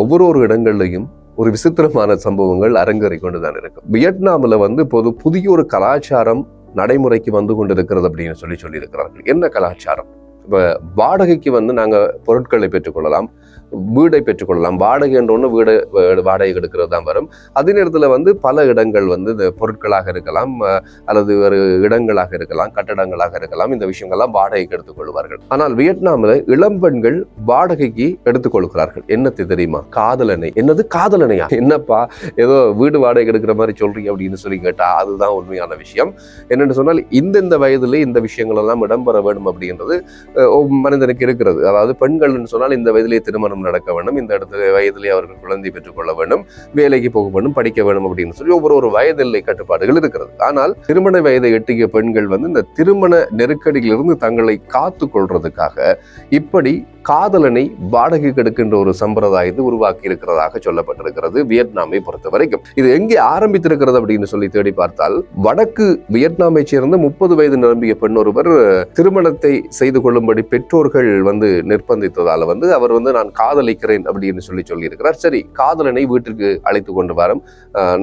ஒவ்வொரு ஒரு இடங்கள்லையும் ஒரு விசித்திரமான சம்பவங்கள் அரங்கேறி கொண்டுதான் இருக்கும் வியட்நாமில் வந்து இப்போது புதிய ஒரு கலாச்சாரம் நடைமுறைக்கு வந்து கொண்டிருக்கிறது அப்படின்னு சொல்லி சொல்லியிருக்கிறார்கள். என்ன கலாச்சாரம்? இப்போ வாடகைக்கு வந்து நாங்கள் பொருட்களை பெற்றுக்கொள்ளலாம் வீடை பெற்றுக்கொள்ளலாம். வாடகை என்ற ஒன்று வீடு வாடகை எடுக்கிறது தான் வரும். அதே நேரத்தில் வந்து பல இடங்கள் வந்து இந்த பொருட்களாக இருக்கலாம் அல்லது ஒரு இடங்களாக இருக்கலாம் கட்டடங்களாக இருக்கலாம் இந்த விஷயங்கள்லாம் வாடகைக்கு எடுத்துக்கொள்வார்கள் ஆனால் வியட்நாமில் இளம்பெண்கள் வாடகைக்கு எடுத்துக்கொள்கிறார்கள் என்னத்தை தெரியுமா? காதலனை என்னது காதலனையா என்னப்பா ஏதோ வீடு வாடகை எடுக்கிற மாதிரி சொல்றீங்க அப்படின்னு சொல்லி கேட்டா அதுதான் உண்மையான விஷயம். என்னென்னு சொன்னால் இந்தந்த வயதிலே இந்த விஷயங்கள் எல்லாம் இடம்பெற வேண்டும் அப்படின்றது மனிதனுக்கு இருக்கிறது. அதாவது பெண்கள்னு சொன்னால் இந்த வயதிலே திருமணம் நடக்க வேண்டும். இந்த இடத்துல வயதிலே அவர்கள் குழந்தை பெற்றுக்கொள்ள வேண்டும். வேலைக்கு போக வேண்டும் படிக்க வேண்டும் அப்படின்னு சொல்லி ஒவ்வொரு ஒரு வயதில்லை கட்டுப்பாடுகள் இருக்கிறது. ஆனால் திருமண வயதை எட்டிய பெண்கள் வந்து இந்த திருமண நெருக்கடியிலிருந்து தங்களை காத்து கொள்றதுக்காக இப்படி காதலனை வாடகை கெடுக்கின்ற ஒரு சம்பிரதாயத்தை உருவாக்கி இருக்கிறதாக சொல்லப்பட்டிருக்கிறது வியட்நாமை பொறுத்த வரைக்கும் இது எங்கே ஆரம்பித்திருக்கிறது அப்படின்னு சொல்லி தேடி பார்த்தால் வடக்கு வியட்நாமை சேர்ந்த முப்பது வயது நிரம்பிய பெண் ஒருவர் திருமணத்தை செய்து கொள்ளும்படி பெற்றோர்கள் வந்து நிர்பந்தித்ததால் வந்து அவர் வந்து நான் காதலிக்கிறேன் அப்படின்னு சொல்லி சொல்லியிருக்கிறார். சரி காதலனை வீட்டிற்கு அழைத்து கொண்டு வரோம்.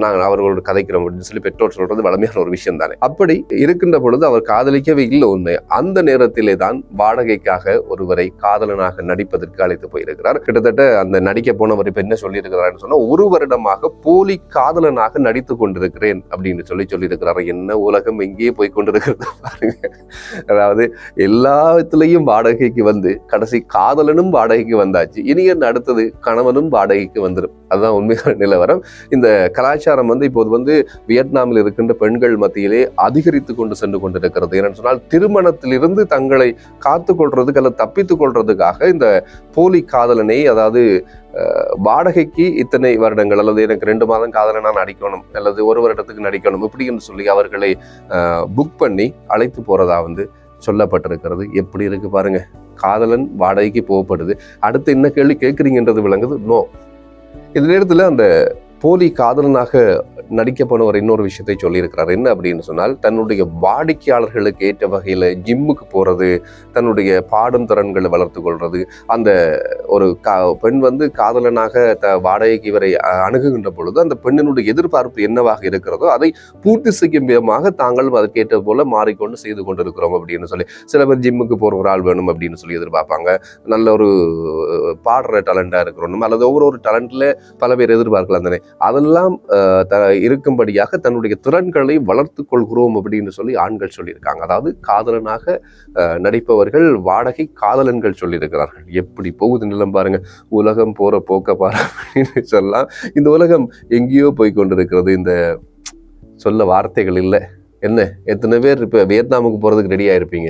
நாங்கள் அவர்களோடு கதைக்கிறோம் அப்படின்னு சொல்லி பெற்றோர் சொல்றது வளமையான ஒரு விஷயம் தானே அப்படி இருக்கின்ற பொழுது அவர் காதலிக்கவே இல்லை உண்மை அந்த நேரத்திலே தான் வாடகைக்காக ஒருவரை காதலனாக நடிப்பதற்கு அழைத்து போயிருக்கிறார். கிட்டத்தட்ட அந்த நடிக்க போனவர் இப்ப என்ன சொல்லியிருக்கிறார்னு சொன்னா ஒரு வருடமாக போலி காதலனாக நடித்து கொண்டிருக்கிறேன் அப்படின்னு சொல்லி சொல்லியிருக்கிறார். என்ன உலகம் எங்கேயே போய் கொண்டிருக்கிறது பாருங்க. அதாவது எல்லாத்துலயும் வாடகைக்கு வந்து கடைசி காதலனும் வாடகைக்கு வந்தாச்சு. இனி என்ன அடுத்தது? கணவனும் வாடகைக்கு வந்துடும் அதுதான் உண்மையான நிலவரம். இந்த கலாச்சாரம் வந்து இப்போது வந்து வியட்நாமில் இருக்கின்ற பெண்கள் மத்தியிலே அதிகரித்து கொண்டு சென்று கொண்டிருக்கிறது. ஏன்னு சொன்னால் திருமணத்திலிருந்து தங்களை காத்து கொள்றதுக்கு அல்லது தப்பித்துக் கொள்றதுக்காக இந்த போலி காதலனை அதாவது வாடகைக்கு இத்தனை வருடங்கள் அல்லது எனக்கு ரெண்டு மாதம் காதலனா நடிக்கணும் அல்லது ஒரு வருடத்துக்கு நடிக்கணும் இப்படின்னு சொல்லி அவர்களை புக் பண்ணி அழைத்து போறதா வந்து சொல்லப்பட்டிருக்கிறது. எப்படி இருக்கு பாருங்க. காதலன் வாடகைக்கு போகப்படுது. அடுத்து என்ன கேள்வி கேட்குறீங்கன்றது விளங்குது. நோ இந்த நேரத்தில் அந்த போலி காதலனாக நடிக்க போனவர் இன்னொரு விஷயத்தை சொல்லியிருக்கிறார். என்ன அப்படின்னு சொன்னால் தன்னுடைய வாடிக்கையாளர்களுக்கு ஏற்ற வகையில் ஜிம்முக்கு போகிறது தன்னுடைய பாடும் திறன்களை வளர்த்து கொள்வது அந்த ஒரு கா பெண் வந்து காதலனாக த வாடகைக்கு இவரை அணுகுகின்ற பொழுது அந்த பெண்ணினுடைய எதிர்பார்ப்பு என்னவாக இருக்கிறதோ அதை பூர்த்தி செய்யும் விதமாக தாங்களும் அதுக்கேற்றது போல மாறிக்கொண்டு செய்து கொண்டிருக்கிறோம் அப்படின்னு சொல்லி சில பேர் ஜிம்முக்கு போகிற ஒரு ஆள் வேணும் அப்படின்னு சொல்லி எதிர்பார்ப்பாங்க. நல்ல ஒரு பாடுற டேலண்டாக இருக்கிறோம் அல்லது ஒவ்வொரு டேலண்ட்டில் பல பேர் எதிர்பார்க்கலாம் தானே. அதெல்லாம் அஹ், த இருக்கும்படியாக தன்னுடைய திறன்களை வளர்த்து கொள்கிறோம் அப்படின்னு சொல்லி ஆண்கள் சொல்லியிருக்காங்க. அதாவது காதலனாக அஹ், நடிப்பவர்கள் வாடகை காதலன்கள் சொல்லியிருக்கிறார்கள். எப்படி போகுது நிலம் பாருங்க. உலகம் போற போக்க பாரு அப்படின்னு சொல்லலாம். இந்த உலகம் எங்கேயோ போய் கொண்டிருக்கிறது. இந்த சொல்ல வார்த்தைகள் இல்லை. என்ன? எத்தனை பேர் இப்போ வியட்நாமுக்கு போறதுக்கு ரெடியா இருப்பீங்க